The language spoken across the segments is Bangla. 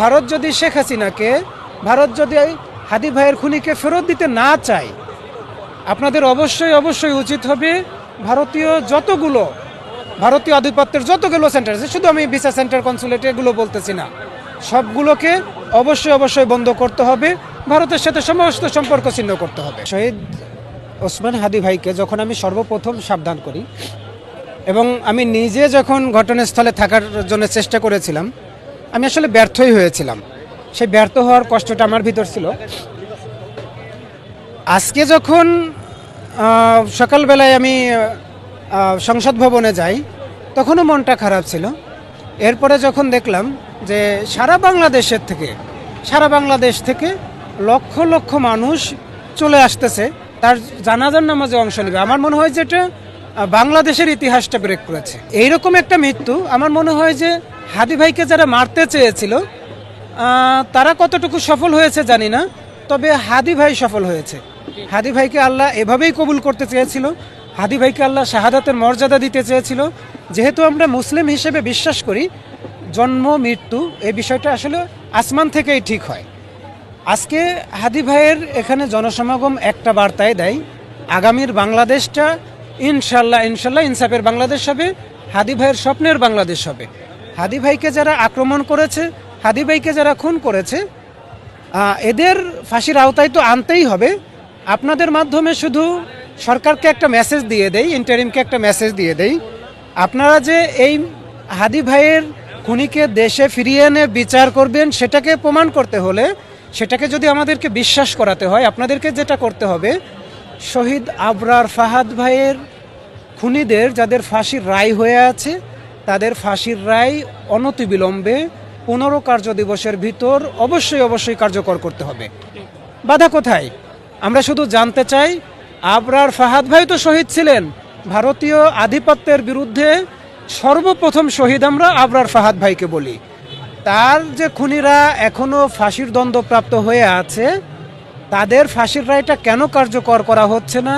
ভারত যদি শেখ হাসিনাকে, ভারত যদি হাদি ভাইয়ের খুনিকে ফেরত দিতে না চায়, আপনাদের অবশ্যই অবশ্যই উচিত হবে ভারতীয় যতগুলো, ভারতীয় আধিপত্যের যতগুলো সেন্টার আছে, শুধু আমি ভিসা সেন্টার কনসুলেট এগুলো বলতেছি না, সবগুলোকে অবশ্যই অবশ্যই বন্ধ করতে হবে, ভারতের সাথে সমস্ত সম্পর্ক ছিন্ন করতে হবে। শহীদ ওসমান হাদি ভাইকে যখন আমি সর্বপ্রথম সাবধান করি, এবং আমি নিজে যখন ঘটনাস্থলে থাকার জন্য চেষ্টা করেছিলাম আমি আসলে ব্যর্থই হয়েছিলাম। সেই ব্যর্থ হওয়ার কষ্টটা আমার ভিতর ছিল। আজকে যখন সকালবেলায় আমি সংসদ ভবনে যাই, তখনও মনটা খারাপ ছিল। এরপরে যখন দেখলাম যে সারা বাংলাদেশের থেকে, সারা বাংলাদেশ থেকে লক্ষ লক্ষ মানুষ চলে আসতেছে, তার জানাজার নামাজে অংশ নেবে। আমার মনে হয় যে এটা বাংলাদেশের ইতিহাসটা ব্রেক করেছে। এইরকম একটা মৃত্যু, আমার মনে হয় যে হাদি ভাইকে যারা মারতে চেয়েছিল তারা কতটুকু সফল হয়েছে জানি না, তবে হাদি ভাই সফল হয়েছে। হাদি ভাইকে আল্লাহ এভাবেই কবুল করতে চেয়েছিল হাদি ভাইকে আল্লাহ শাহাদাতের মর্যাদা দিতে চেয়েছিল। যেহেতু আমরা মুসলিম হিসেবে বিশ্বাস করি, জন্ম, মৃত্যু এই বিষয়টা আসলে আসমান থেকেই ঠিক হয়। আজকে হাদি ভাইয়ের এখানে জনসমাগম একটা বার্তায় দেয়, আগামীর বাংলাদেশটা ইনশাল্লাহ ইনশাল্লাহ ইনসাফের বাংলাদেশ হবে হাদি ভাইয়ের স্বপ্নের বাংলাদেশ হবে। হাদি ভাইকে যারা আক্রমণ করেছে, হাদি ভাইকে যারা খুন করেছে এদের ফাঁসির আওতায় তো আনতেই হবে। আপনাদের মাধ্যমে শুধু সরকারকে একটা মেসেজ দিয়ে দেই ইন্টারিমকে একটা মেসেজ দিয়ে দেই। আপনারা যে এই হাদি ভাইয়ের খুনিকে দেশে ফিরিয়ে এনে বিচার করবেন, সেটাকে প্রমাণ করতে হলে, সেটাকে যদি আমাদেরকে বিশ্বাস করাতে হয়, আপনাদেরকে যেটা করতে হবে, শহীদ আবরার ফাহাদ ভাইয়ের খুনিদের, যাদের ফাঁসির রায় হয়ে আছে তাদের ফাঁসির রায় অনতিবিলম্বে পনেরো কার্য দিবসের ভিতর অবশ্যই অবশ্যই কার্যকর করতে হবে। বাধা কোথায়? আমরা শুধু জানতে চাই, আবরার ফাহাদ ভাই তো শহীদ ছিলেন। ভারতীয় আধিপত্যের বিরুদ্ধে সর্বপ্রথম শহীদ আমরা আবরার ফাহাদ ভাইকে বলি। তার যে খুনিরা এখনও ফাঁসির দণ্ডপ্রাপ্ত হয়ে আছে, তাদের ফাঁসির রায়টা কেন কার্যকর করা হচ্ছে না?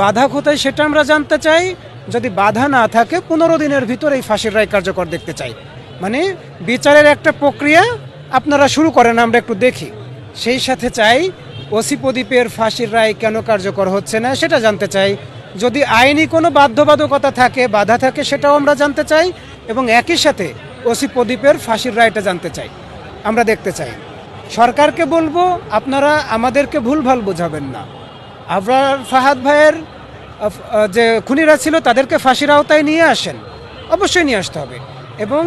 বাধা কোথায় সেটা আমরা জানতে চাই। যদি বাধা না থাকে, পনেরো দিনের ভিতর এই ফাঁসির রায় কার্যকর দেখতে চাই। মানে বিচারের একটা প্রক্রিয়া আপনারা শুরু করেন, আমরা একটু দেখি। সেই সাথে চাই, ওসি প্রদীপের ফাঁসির রায় কেন কার্যকর হচ্ছে না, সেটা জানতে চাই। যদি আইনি কোনো বাধ্যবাধকতা থাকে, বাধা থাকে, সেটাও আমরা জানতে চাই এবং একই সাথে ওসি প্রদীপের ফাঁসির রায়টা জানতে চাই। আমরা দেখতে চাই। সরকারকে বলব, আপনারা আমাদেরকে ভুলভাল বোঝাবেন না। আবরার ফাহাদ ভাইয়ের যে খুনিরা ছিল তাদেরকে ফাঁসির আওতায় নিয়ে আসেন। অবশ্যই নিয়ে আসতে হবে। এবং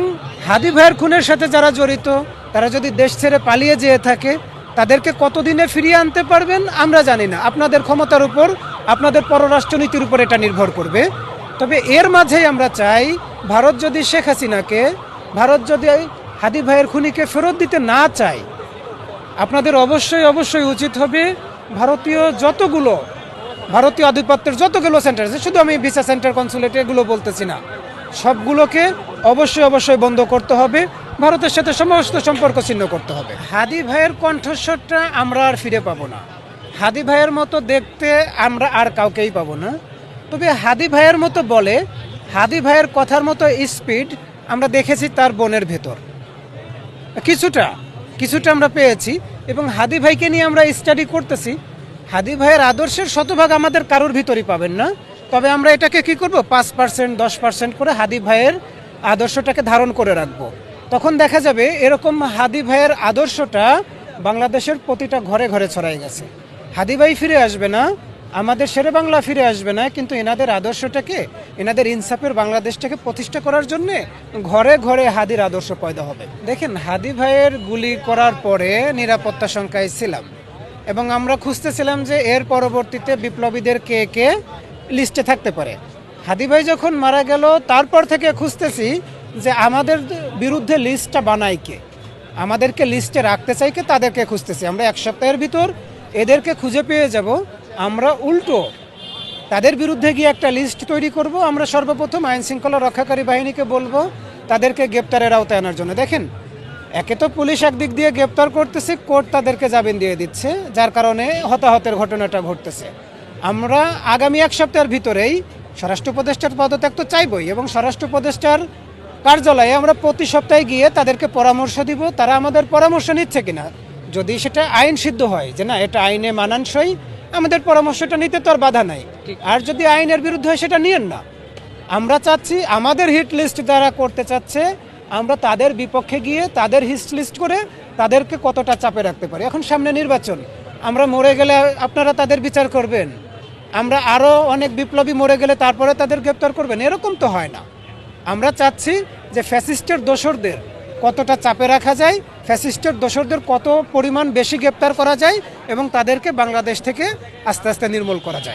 হাদি ভাইয়ের খুনের সাথে যারা জড়িত, তারা যদি দেশ ছেড়ে পালিয়ে যেয়ে থাকে, তাদেরকে কতদিনে ফিরিয়ে আনতে পারবেন আমরা জানি না। আপনাদের ক্ষমতার উপর, আপনাদের পররাষ্ট্রনীতির উপর এটা নির্ভর করবে। তবে এর মাঝেই আমরা চাই, ভারত যদি শেখ হাসিনাকে, ভারত যদি হাদি ভাইয়ের খুনিকে ফেরত দিতে না চায়, আপনাদের অবশ্যই অবশ্যই উচিত হবে ভারতীয় যতগুলো ভারতীয় আধিপত্যের যতগুলো সেন্টার আছে, শুধু আমি ভিসা সেন্টার কনসুলেট এগুলো বলতেছি না। সবগুলোকে অবশ্যই অবশ্যই বন্ধ করতে হবে, ভারতের সাথে সমস্ত সম্পর্ক ছিন্ন করতে হবে। হাদি ভাইয়ের কণ্ঠস্বরটা আমরা আর ফিরে পাবো না। হাদি ভাইয়ের মতো দেখতে আমরা আর কাউকেই পাবো না। তবে হাদি ভাইয়ের মতো বলে, হাদি ভাইয়ের কথার মতো স্পিড আমরা দেখেছি তার বোনের ভেতর। কিছুটা কিছুটা আমরা পেয়েছি এবং হাদি ভাইকে নিয়ে আমরা স্টাডি করতেছি। হাদি ভাইয়ের আদর্শের শতভাগ আমাদের কারোর ভিতরই পাবেন না। তবে আমরা এটাকে কি করব? পাঁচ পার্সেন্ট, দশ পার্সেন্ট করে হাদি ভাইয়ের আদর্শটাকে ধারণ করে রাখব। তখন দেখা যাবে এরকম হাদি ভাইয়ের আদর্শটা বাংলাদেশের প্রতিটা ঘরে ঘরে ছড়াই গেছে। হাদি ভাই ফিরে আসবে না, আমাদের শেরে বাংলা ফিরে আসবে না, কিন্তু এনাদের আদর্শটাকে, এনাদের ইনসাফের বাংলাদেশটাকে প্রতিষ্ঠা করার জন্য ঘরে ঘরে হাদির আদর্শ পয়দা হবে। দেখেন, হাদি ভাইয়ের গুলি করার পরে নিরাপত্তা সংখ্যায় ছিলাম। এবং আমরা খুঁজতেছিলাম যে এর পরবর্তীতে বিপ্লবীদের কে কে লিস্টে থাকতে পারে। হাদি ভাই যখন মারা গেল, তারপর থেকে খুঁজতেছি যে আমাদের বিরুদ্ধে লিস্টটা বানাই কে। আমাদেরকে লিস্টে রাখতে চাই কে, তাদেরকে খুঁজতেছি। আমরা এক সপ্তাহের ভিতর এদেরকে খুঁজে পেয়ে যাব। আমরা উল্টো তাদের বিরুদ্ধে গিয়ে একটা লিস্ট তৈরি করব। আমরা সর্বপ্রথম আইন শৃঙ্খলা রক্ষাকারী বাহিনীকে বলব তাদেরকে গ্রেপ্তারের আওতায় আনার জন্য। দেখেন একে তো পুলিশ একদিক দিয়ে গ্রেপ্তার করতেছে কোর্ট তাদেরকে জামিন দিয়ে দিচ্ছে যার কারণে হতাহতের ঘটনাটা ঘটতেছে। আমরা আগামী এক সপ্তাহের ভিতরেই স্বরাষ্ট্র উপদেষ্টার পদত্যাগ তো চাইবই এবং স্বরাষ্ট্র উপদেষ্টার কার্যালয়ে আমরা প্রতি সপ্তাহে গিয়ে তাদেরকে পরামর্শ দিব তারা আমাদের পরামর্শ নিচ্ছে কিনা। যদি সেটা আইন সিদ্ধ হয় যে না এটা আইনে মানানসই আমাদের পরামর্শটা নিতে তো আর বাধা নাই। আর যদি আইনের বিরুদ্ধে হয় সেটা নিয়েন না। আমরা চাচ্ছি আমাদের হিট লিস্ট যারা করতে চাচ্ছে আমরা তাদের বিপক্ষে গিয়ে তাদের হিস্ট লিস্ট করে তাদেরকে কতটা চাপে রাখতে পারি। এখন সামনে নির্বাচন। আমরা মরে গেলে আপনারা তাদের বিচার করবেন। আমরা আরও অনেক বিপ্লবী মরে গেলে তারপরে তাদের গ্রেপ্তার করবেন। এরকম তো হয় না। আমরা চাচ্ছি যে ফ্যাসিস্টের দোসরদের কতটা চাপে রাখা যায়, ফ্যাসিস্টের দোসরদের কত পরিমাণ বেশি গ্রেপ্তার করা যায় এবং তাদেরকে বাংলাদেশ থেকে আস্তে আস্তে নির্মূল করা যায়।